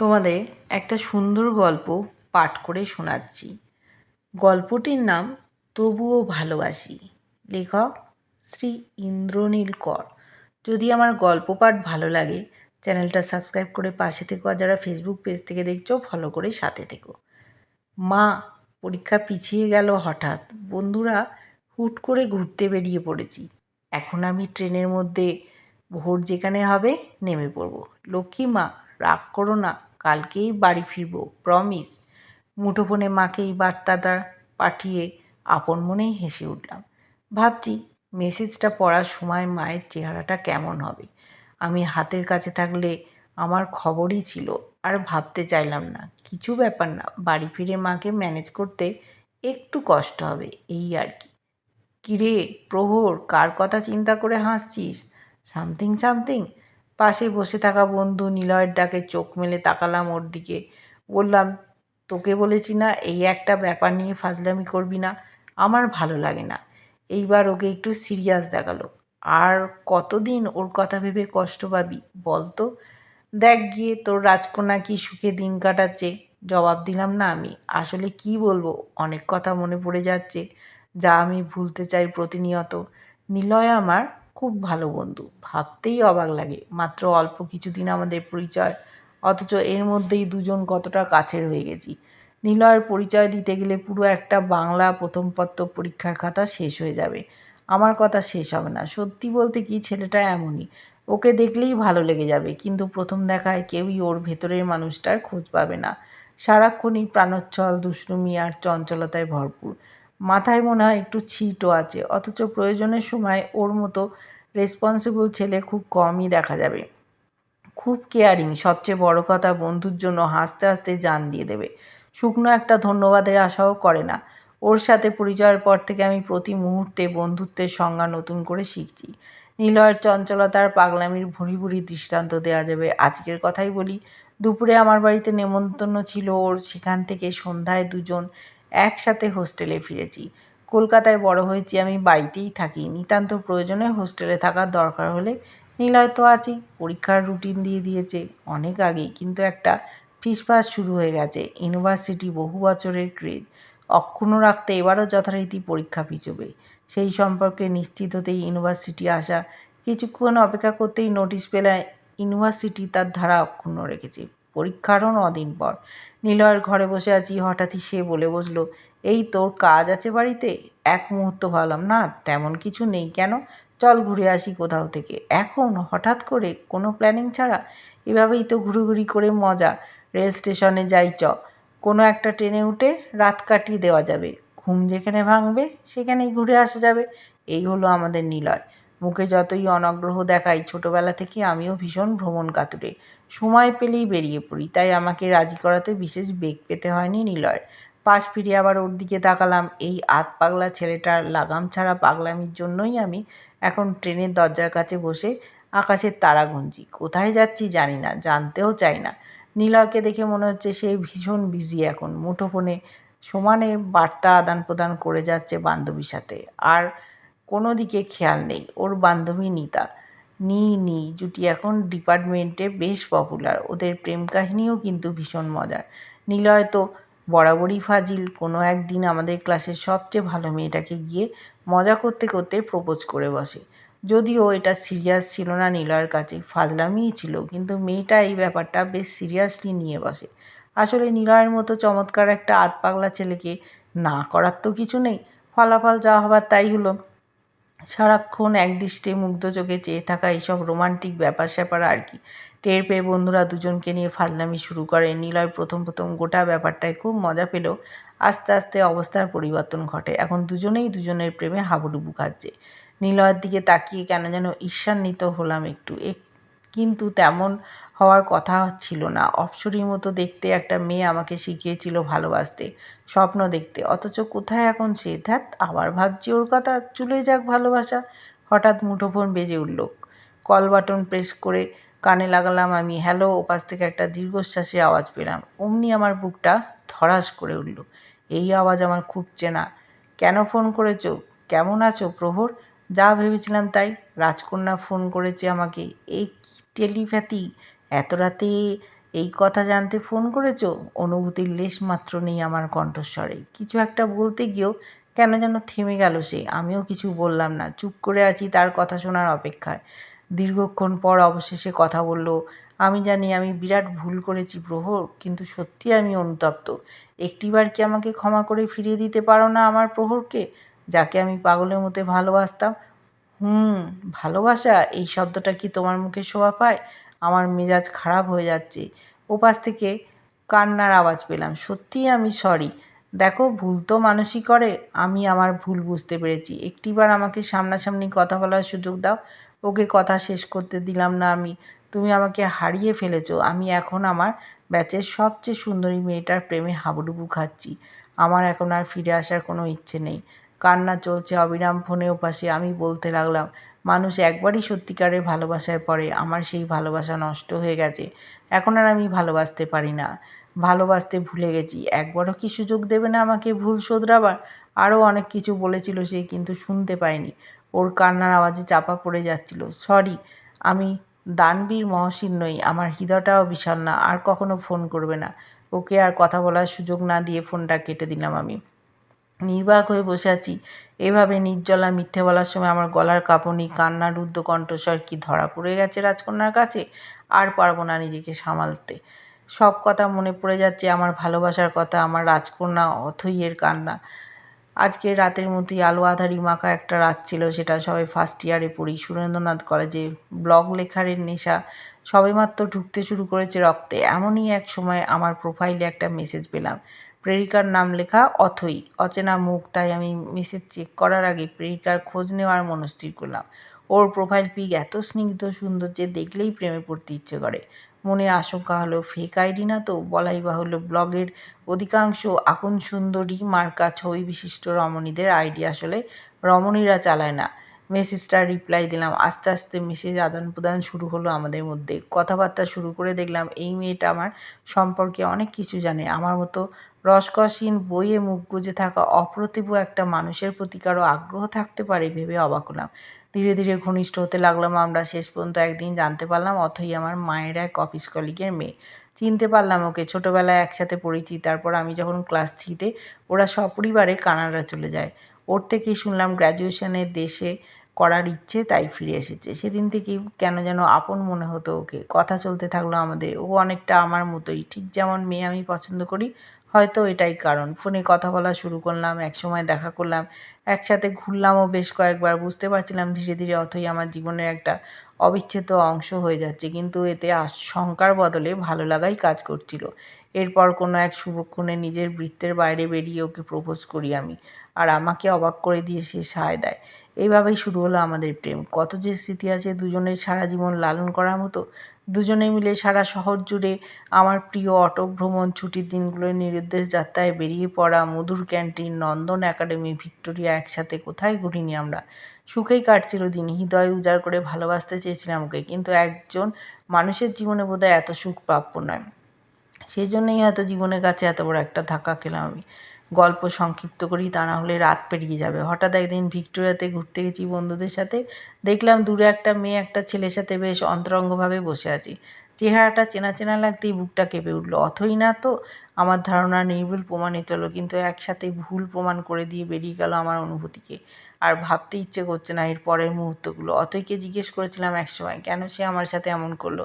তোমাদের একটা সুন্দর গল্প পাঠ করে শোনাচ্ছি। গল্পটির নাম তবুও ভালোবাসি লেখক শ্রী ইন্দ্রনীল কর। যদি আমার গল্প পাঠ ভালো লাগে, চ্যানেলটা সাবস্ক্রাইব করে পাশে থেকো আর যারা ফেসবুক পেজ থেকে দেখছ ফলো করে সাথে থেকো। মা, পরীক্ষা পিছিয়ে গেল হঠাৎ। বন্ধুরা, হুট করে ঘুরতে বেরিয়ে পড়েছি। এখন আমি ট্রেনের মধ্যে, ভোর যেখানে হবে, নেমে পড়ব। লক্ষ্মী মা, রাগ করো না। কালকেই বাড়ি ফিরবো প্রমিস মুঠোফোনে মাকে এই বার্তাটা পাঠিয়ে আপন মনেই হেসে উঠলাম। ভাবছি মেসেজটা পড়ার সময় মায়ের চেহারাটা কেমন হবে? আমি হাতের কাছে থাকলে আমার খবরই ছিল, আর ভাবতে চাইলাম না। কিছু ব্যাপার না, বাড়ি ফিরে মাকে ম্যানেজ করতে একটু কষ্ট হবে, এই আর কি। কিরে, প্রহর, কার কথা চিন্তা করে হাসছিস? সামথিং সামথিং পাশে বসে থাকা বন্ধু নিলয়ের ডাকে চোখ মেলে তাকালাম ওর দিকে। বললাম, তোকে বলেছি না, এই একটা ব্যাপার নিয়ে ফাজলামি করবি না, আমার ভালো লাগে না। এইবার ওকে একটু সিরিয়াস দেখাল। আর কতদিন ওর কথা ভেবে কষ্ট পাবি, বল তো? দেখ গিয়ে তোর রাজকন্যা কি সুখে দিন কাটাচ্ছে? জবাব দিলাম, না আমি, আসলে কি বলব, অনেক কথা মনে পড়ে যাচ্ছে, যা আমি ভুলতে চাই প্রতিনিয়ত। নিলয় আমার খুব ভালো বন্ধু। ভাবতেই অবাক লাগে। মাত্র অল্প কিছুদিন আমাদের পরিচয়, অথচ এর মধ্যেই দুজন কতটা কাছের হয়ে গেছি। নিলয়ের পরিচয় দিতে গেলে পুরো একটা বাংলা প্রথম পত্র পরীক্ষার খাতা শেষ হয়ে যাবে। আমার কথা শেষ হবে না। সত্যি বলতে কি, ছেলেটা এমনই। ওকে দেখলেই ভালো লেগে যাবে, কিন্তু প্রথম দেখায় কেউই ওর ভেতরের মানুষটার খোঁজ পাবে না। সারাক্ষণই প্রাণোচ্ছল, দুষ্টুমি আর চঞ্চলতায় ভরপুর। মাথায় মনে হয় একটু ছিটও আছে। অথচ প্রয়োজনের সময় ওর মতো রেসপন্সিবল ছেলে খুব কমই দেখা যাবে। খুব কেয়ারিং সবচেয়ে বড় কথা বন্ধুর জন্য হাসতে হাসতে জান দিয়ে দেবে। শুকনো একটা ধন্যবাদের আশাও করে না। ওর সাথে পরিচয়ের পর থেকে আমি প্রতি মুহূর্তে বন্ধুত্বের সংজ্ঞা নতুন করে শিখছি। নিলয়ের চঞ্চলতার পাগলামির ভুড়ি ভুড়ি দৃষ্টান্ত দেওয়া যাবে। আজকের কথাই বলি, দুপুরে আমার বাড়িতে নেমন্তন্ন ছিল ওর। সেখান থেকে সন্ধ্যায় দুজন একসাথে হোস্টেলে ফিরেছি। কলকাতায় বড় হয়েছি আমি, বাড়িতেই থাকি। নিতান্ত প্রয়োজনে হোস্টেলে থাকার দরকার হলে নিলয় তো আছেই, পরীক্ষার রুটিন দিয়ে দিয়েছে অনেক আগেই, কিন্তু একটা ফিসফাস শুরু হয়ে গেছে ইউনিভার্সিটি বহু বছরের ক্রেজ অক্ষুণ্ণ রাখতে এবারও যথারীতি পরীক্ষা পিছবে। সেই সম্পর্কে নিশ্চিত হতেই ইউনিভার্সিটি আসা, কিছুক্ষণ অপেক্ষা করতেই নোটিশ পেলে ইউনিভার্সিটি তার ধারা অক্ষুণ্ণ রেখেছে। পরীক্ষারও নদিন পর নিলয়ের ঘরে বসে আছি, হঠাৎই সে বলে বসল, এই তোর কাজ আছে বাড়িতে? এক মুহূর্ত ভাবলাম, না, তেমন কিছু নেই কেন? চল ঘুরে আসি কোথাও থেকে। এখন? হঠাৎ করে? কোনো প্ল্যানিং ছাড়া? এভাবেই তো ঘুরোঘুরি করে মজা। রেল স্টেশনে যাই চ। কোনো একটা ট্রেনে উঠে রাত কাটিয়ে দেওয়া যাবে। ঘুম যেখানে ভাঙবে, সেখানেই ঘুরে আসা যাবে। এই হলো আমাদের নিলয়। মুখে যতই অনগ্রহ দেখাই, ছোটোবেলা থেকে আমিও ভীষণ ভ্রমণ কাতুরে। সময় পেলেই বেরিয়ে পড়ি। তাই আমাকে রাজি করাতে বিশেষ বেগ পেতে হয়নি নিলয়ের। পাশ ফিরে আবার ওর দিকে তাকালাম। এই আত পাগলা ছেলেটার লাগাম ছাড়া পাগলামির জন্যই আমি এখন ট্রেনের দরজার কাছে বসে আকাশের তারা গুনছি। কোথায় যাচ্ছি জানি না, জানতেও চাই না। নীলয়কে দেখে মনে হচ্ছে সে ভীষণ বিজি এখন। মুঠোফোনে সমানে বার্তা আদান প্রদান করে যাচ্ছে বান্ধবীর সাথে। আর কোনো দিকে খেয়াল নেই। ওর বান্ধবী নিতা। নি নি জুটি এখন ডিপার্টমেন্টে বেশ পপুলার ওদের প্রেম কাহিনীও কিন্তু ভীষণ মজার। নিলয় তো বরাবরই ফাজিল। কোনো একদিন আমাদের ক্লাসের সবচেয়ে ভালো মেয়েটাকে গিয়ে মজা করতে করতে প্রপোজ করে বসে। যদিও এটা সিরিয়াস ছিল না নিলয়ের কাছে, ফাজলামিই ছিল, কিন্তু মেয়েটা এই ব্যাপারটা বেশ সিরিয়াসলি নিয়ে বসে। আসলে নিলয়ের মতো চমৎকার একটা আত পাগলা ছেলেকে না করার তো কিছু নেই। ফলাফল যা হবার তাই হলো। সারাক্ষণ একদৃষ্টে মুগ্ধ চোখে চেয়ে থাকা এইসব রোমান্টিক ব্যাপার স্যাপার আর কি। টের পেয়ে বন্ধুরা দুজনকে নিয়ে ফাজলামি শুরু করে। নিলয় প্রথম প্রথম গোটা ব্যাপারটায় খুব মজা পেল আস্তে আস্তে অবস্থার পরিবর্তন ঘটে। এখন দুজনেই দুজনের প্রেমে হাবুডুবু খাচ্ছে। নিলয়ের দিকে তাকিয়ে কেন যেন ঈর্ষান্বিত হলাম একটু। এক কিন্তু তেমন হওয়ার কথা ছিল না। অপসরীর মতো দেখতে একটা মেয়ে আমাকে শিখিয়েছিল ভালোবাসতে, স্বপ্ন দেখতে। অথচ কোথায় এখন সে? ধ্যাত আবার ভাবছি ওর কথা চলে যাক ভালোবাসা। হঠাৎ মুঠোফোন বেজে উঠল। কল বাটন প্রেস করে কানে লাগালাম আমি। হ্যালো ওপাশ থেকে একটা দীর্ঘশ্বাসে আওয়াজ পেলাম। অমনি আমার বুকটা ধরাস করে উঠল। এই আওয়াজ আমার খুব চেনা। কেন ফোন করেছ? কেমন আছো প্রহর? যা ভেবেছিলাম তাই রাজকন্যা ফোন করেছে আমাকে। এই টেলিপ্যাথি? এত রাতে এই কথা জানতে ফোন করেছ? অনুভূতির লেশ মাত্র নেই আমার কণ্ঠস্বরে। কিছু একটা বলতে গিয়েও কেন যেন থেমে গেল সে। আমিও কিছু বললাম না। চুপ করে আছি তার কথা শোনার অপেক্ষায়। দীর্ঘক্ষণ পর অবশেষে কথা বলল, আমি জানি আমি বিরাট ভুল করেছি প্রহর, কিন্তু সত্যি আমি অনুতপ্ত। একটিবার কি আমাকে ক্ষমা করে ফিরিয়ে দিতে পারো না আমার প্রহরকে? যাকে আমি পাগলের মতো ভালোবাসতাম। হুম, ভালোবাসা, এই শব্দটা কি তোমার মুখে শোভা পায়? আমার মেজাজ খারাপ হয়ে যাচ্ছে। ওপাশ থেকে কান্নার আওয়াজ পেলাম। সত্যিই আমি সরি দেখো, ভুল তো মানুষই করে। আমি আমার ভুল বুঝতে পেরেছি। একটিবার আমাকে সামনাসামনি কথা বলার সুযোগ দাও। ওকে কথা শেষ করতে দিলাম না আমি। তুমি আমাকে হারিয়ে ফেলেছো। আমি এখন আমার ব্যাচের সবচেয়ে সুন্দরী মেয়েটার প্রেমে হাবুডুবু খাচ্ছি। আমার এখন আর ফিরে আসার কোনো ইচ্ছে নেই। কান্না চলছে, অবিরাম ফোনে ওপাশে আমি বলতে লাগলাম, মানুষ একবারই সত্যিকারের ভালোবাসায় পড়ে, আমার সেই ভালোবাসা নষ্ট হয়ে গেছে। এখন আর আমি ভালোবাসতে পারি না। ভালোবাসতে ভুলে গেছি। একবারও কি সুযোগ দেবে না আমাকে ভুল শোধরাবার? আরও অনেক কিছু বলেছিল সে, কিন্তু শুনতে পায়নি। ওর কান্নার আওয়াজে চাপা পড়ে যাচ্ছিল। সরি, আমি দানবীর মহসিন নই, আমার হৃদয়টাও বিশাল না, আর কখনো ফোন করবে না। ওকে আর কথা বলার সুযোগ না দিয়ে ফোনটা কেটে দিলাম আমি। নির্বাক হয়ে বসে আছি। এভাবে নির্জলা মিথ্যে বলার সময় আমার গলার কাঁপুনি কান্না রুদ্ধ কণ্ঠস্বর কি ধরা পড়ে গেছে রাজকন্যার কাছে? আর পারব না নিজেকে সামালতে। সব কথা মনে পড়ে যাচ্ছে আমার ভালোবাসার কথা, আমার রাজকন্যা অথইয়ের কান্না। আজকে রাতের মতোই আলো আধারি মাখা একটা রাত ছিল, সেটা সবাই ফার্স্ট ইয়ারে পড়ি। সুরেন্দ্রনাথ কলেজে ব্লগ লেখার নেশা সবেমাত্র ঢুকতে শুরু করেছে রক্তে। এমনই এক সময় আমার প্রোফাইলে একটা মেসেজ পেলাম। প্রেরিকার নাম লেখা অথই। অচেনা মুখ, তাই আমি মেসেজ চেক করার আগে প্রেরিকার খোঁজ নেওয়ার মনস্থির করলাম। ওর প্রোফাইল পিক এত স্নিগ্ধ, সুন্দর যে দেখলেই প্রেমে পড়তে ইচ্ছে করে। মনে আশঙ্কা হলো ফেক আইডি না তো? বলাই বাহুল্য ব্লগের অধিকাংশ আপন সুন্দরী মার্কা ছবি বিশিষ্ট রমণীদের আইডি আসলে রমণীরা চালায় না। মেসেজটা রিপ্লাই দিলাম, আস্তে আস্তে মেসেজ আদান প্রদান শুরু হলো আমাদের মধ্যে। কথাবার্তা শুরু করে দেখলাম এই মেয়েটা আমার সম্পর্কে অনেক কিছু জানে। আমার মতো রসকসীন বইয়ে মুখ গুজে থাকা অপ্রতিভ একটা মানুষের প্রতি কারও আগ্রহ থাকতে পারে ভেবে অবাক হলাম। ধীরে ধীরে ঘনিষ্ঠ হতে লাগলাম আমরা। শেষ পর্যন্ত একদিন জানতে পারলাম অথই আমার মায়ের এক অফিস কলিগের মেয়ে। চিনতে পারলাম ওকে। ছোটোবেলায় একসাথে পড়েছি। তারপর আমি যখন ক্লাস থ্রিতে ওরা সপরিবারে কানাডা চলে যায়। ওর থেকেই শুনলাম গ্র্যাজুয়েশনের দেশে করার ইচ্ছে তাই ফিরে এসেছে। সেদিন থেকেই কেন যেন আপন মনে হতো ওকে। কথা চলতে থাকল আমাদের। ও অনেকটা আমার মতোই। ঠিক যেমন মেয়ে আমি পছন্দ করি, হয়তো এটাই কারণ। ফোনে কথা বলা শুরু করলাম, একসময় দেখা করলাম, একসাথে ঘুরলামও বেশ কয়েকবার। বুঝতে পারছিলাম ধীরে ধীরে অথই আমার জীবনের একটা অবিচ্ছেদ্য অংশ হয়ে যাচ্ছে। কিন্তু এতে শঙ্কার বদলে ভালো লাগাই কাজ করছিল। এরপর কোনো এক শুভক্ষণে নিজের বৃত্তের বাইরে বেরিয়ে ওকে প্রপোজ করি আমি। আর আমাকে অবাক করে দিয়ে সে সায় দেয়। এইভাবেই শুরু হলো আমাদের প্রেম। কত যে স্মৃতি আছে দুজনের সারা জীবন লালন করার মতো, দুজনে মিলে সারা শহর জুড়ে আমার প্রিয় অটো ভ্রমণ ছুটির দিনগুলোয় নিরুদ্দেশ যাত্রায় বেরিয়ে পড়া, মধুর ক্যান্টিন, নন্দন একাডেমি, ভিক্টোরিয়া একসাথে কোথায় ঘুরিনি আমরা? সুখেই কাটছিল দিন, হৃদয় উজাড় করে ভালোবাসতে চেয়েছিলাম ওকে, কিন্তু একজন মানুষের জীবনে বোধহয় এত সুখ প্রাপ্য নয়। সেই জন্যই হয়তো জীবনের কাছে এত বড় একটা ধাক্কা খেলাম আমি। গল্প সংক্ষিপ্ত করি, তা না হলে রাত পেরিয়ে যাবে। হঠাৎ একদিন ভিক্টোরিয়াতে ঘুরতে গেছি বন্ধুদের সাথে। দেখলাম দূরে একটা মেয়ে একটা ছেলের সাথে বেশ অন্তরঙ্গভাবে বসে আছি। চেহারাটা চেনা চেনা লাগতেই বুকটা কেঁপে উঠল। অথই না তো, আমার ধারণা নির্ভুল প্রমাণিত হলো, কিন্তু একসাথে ভুল প্রমাণ করে দিয়ে বেরিয়ে গেল আমার অনুভূতিকে। আর ভাবতে ইচ্ছে করছে না এর পরের মুহূর্তগুলো। অথইকে জিজ্ঞেস করেছিলাম একসময়, কেন সে আমার সাথে এমন করল?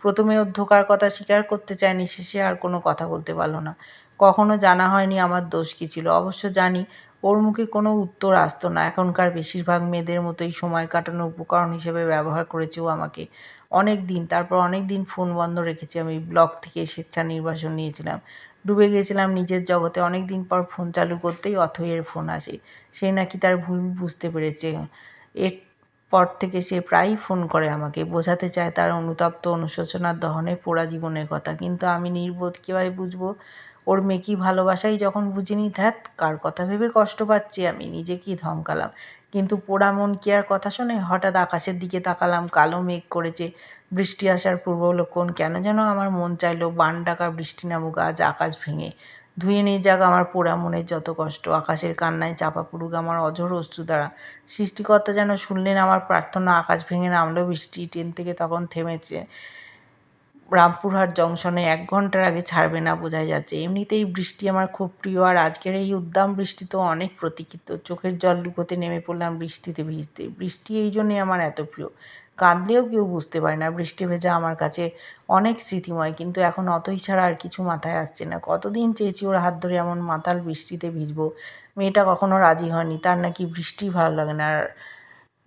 প্রথমে ধোকার কথা স্বীকার করতে চায়নি, শেষে আর কোনো কথা বলতে পারল না। কখনো জানা হয়নি আমার দোষ কী ছিল। অবশ্য জানি ওর মুখে কোনো উত্তর আসতো না। এখনকার বেশিরভাগ মেয়েদের মতোই সময় কাটানোর উপকরণ হিসেবে ব্যবহার করেছে ও আমাকে অনেক দিন, তারপর অনেক দিন ফোন বন্ধ রেখেছি। আমি ব্লগ থেকে স্বেচ্ছা নির্বাসন নিয়েছিলাম। ডুবে গিয়েছিলাম নিজের জগতে। অনেক দিন পর ফোন চালু করতেই অথইয়ের ফোন আসে। সে নাকি তার ভুল বুঝতে পেরেছে। এর পর থেকে সে প্রায়ই ফোন করে আমাকে। বোঝাতে চায় তার অনুতপ্ত অনুশোচনার দহনে পোড়া জীবনের কথা। কিন্তু আমি নির্বোধ কীভাবে বুঝব? ওর মেকি ভালোবাসাই যখন বুঝিনি ধ্যাত কার কথা ভেবে কষ্ট পাচ্ছি আমি নিজেকেই ধমকালাম? কিন্তু পোড়া মন কি আর কথা শোনে? হঠাৎ আকাশের দিকে তাকালাম, কালো মেঘ করেছে, বৃষ্টি আসার পূর্ব লক্ষণ কেন যেন আমার মন চাইলো বান ডাকা বৃষ্টি নামুক, আজ আকাশ ভেঙে। ধুয়ে নিয়ে যাক আমার পোড়া মনের যত কষ্ট, আকাশের কান্নায় চাপা পুরুক আমার অঝোর অশ্রু দ্বারা। সৃষ্টিকর্তা যেন শুনলেন আমার প্রার্থনা, আকাশ ভেঙে নামলো, বৃষ্টি ট্রেন থেকে তখন থেমেছে। রামপুরহাট জংশনে এক ঘণ্টার আগে ছাড়বে না বোঝাই যাচ্ছে। এমনিতেই বৃষ্টি আমার খুব প্রিয় আর আজকের এই উদ্দাম বৃষ্টি তো অনেক প্রতীক্ষিত। চোখের জল লুকোতে নেমে পড়লাম বৃষ্টিতে ভিজতে। বৃষ্টি এই জন্যে আমার এত প্রিয়। কাঁদলেও কেউ বুঝতে পারে না, বৃষ্টি ভেজা আমার কাছে অনেক স্মৃতিময়, কিন্তু এখন অতই ছাড়া আর কিছু মাথায় আসছে না। কতদিন চেয়েছি ওর হাত ধরে এমন মাতাল বৃষ্টিতে ভিজবো? মেয়েটা কখনো রাজি হয়নি, তার নাকি বৃষ্টি ভালো লাগে না আর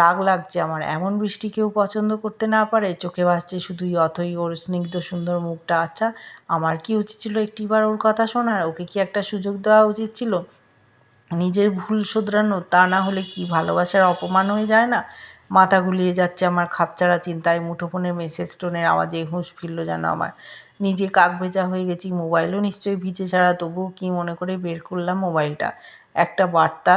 রাগ লাগছে আমার। এমন বৃষ্টি কেউ পছন্দ করতে না পারে, চোখে ভাসছে শুধুই অথই ওর স্নিগ্ধ সুন্দর মুখটা। আচ্ছা আমার কি উচিত ছিল একটিবার ওর কথা শোনার? ওকে কি একটা সুযোগ দেওয়া উচিত ছিল? নিজের ভুল শোধরানো, তা না হলে কি ভালোবাসার অপমান হয়ে যায় না? মাথা গুলিয়ে যাচ্ছে আমার খাপচাড়া চিন্তায় মুঠোফোনের মেসেজ টোনের আওয়াজে হুঁশ ফিরল যেন আমার। নিজে কাক ভেজা হয়ে গেছি, মোবাইলও নিশ্চয়ই ভিজে ছাড়া, তবুও কি মনে করে বের করলাম মোবাইলটা? একটা বার্তা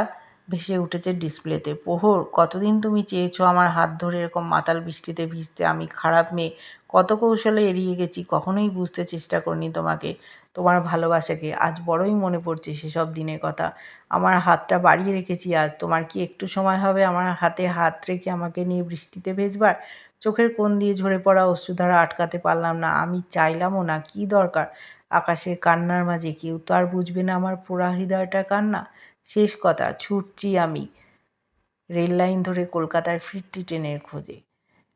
ভেসে উঠেছে ডিসপ্লেতে। প্রহর কতদিন তুমি চেয়েছো আমার হাত ধরে এরকম মাতাল বৃষ্টিতে ভিজতে? আমি খারাপ মেয়ে। কত কৌশলে এড়িয়ে গেছি, কখনোই বুঝতে চেষ্টা করিনি তোমাকে, তোমার ভালোবাসাকে। আজ বড়ই মনে পড়ছে সেসব দিনের কথা। আমার হাতটা বাড়িয়ে রেখেছি আজ। তোমার কি একটু সময় হবে আমার হাতে হাত রেখে আমাকে নিয়ে বৃষ্টিতে ভেজবার? চোখের কোণ দিয়ে ঝরে পড়া অশ্রুধারা আটকাতে পারলাম না। আমি চাইলামও না, কি দরকার? আকাশের কান্নার মাঝে কেউ তো আর বুঝবে না আমার পোড়া হৃদয়টার কান্না। শেষ কথা, ছুটছি আমি। রেল লাইন ধরে কলকাতার ফিরতি ট্রেনের খোঁজে।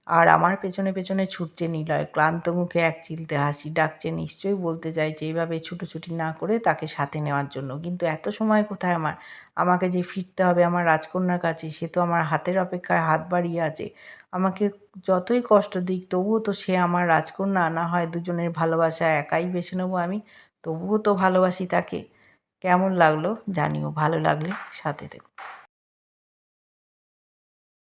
আর আমার পেছনে পেছনে ছুটছে নিলয়, ক্লান্ত মুখে এক চিলতে হাসি ডাকছে, নিশ্চয়ই বলতে চাইছে এইভাবে ছুটোছুটি না করে তাকে সাথে নেওয়ার জন্য। কিন্তু এত সময় কোথায় আমার? আমাকে যে ফিরতে হবে আমার রাজকন্যার কাছে, সে তো আমার হাতের অপেক্ষায় হাত বাড়িয়ে আছে। আমাকে যতই কষ্ট দিক, তবুও তো সে আমার রাজকন্যা, না হয় দুজনের ভালোবাসা একাই বেছে নেব আমি, তবুও তো ভালোবাসি তাকে। কেমন লাগল জানিও ভালো লাগলে সাথে থেকো।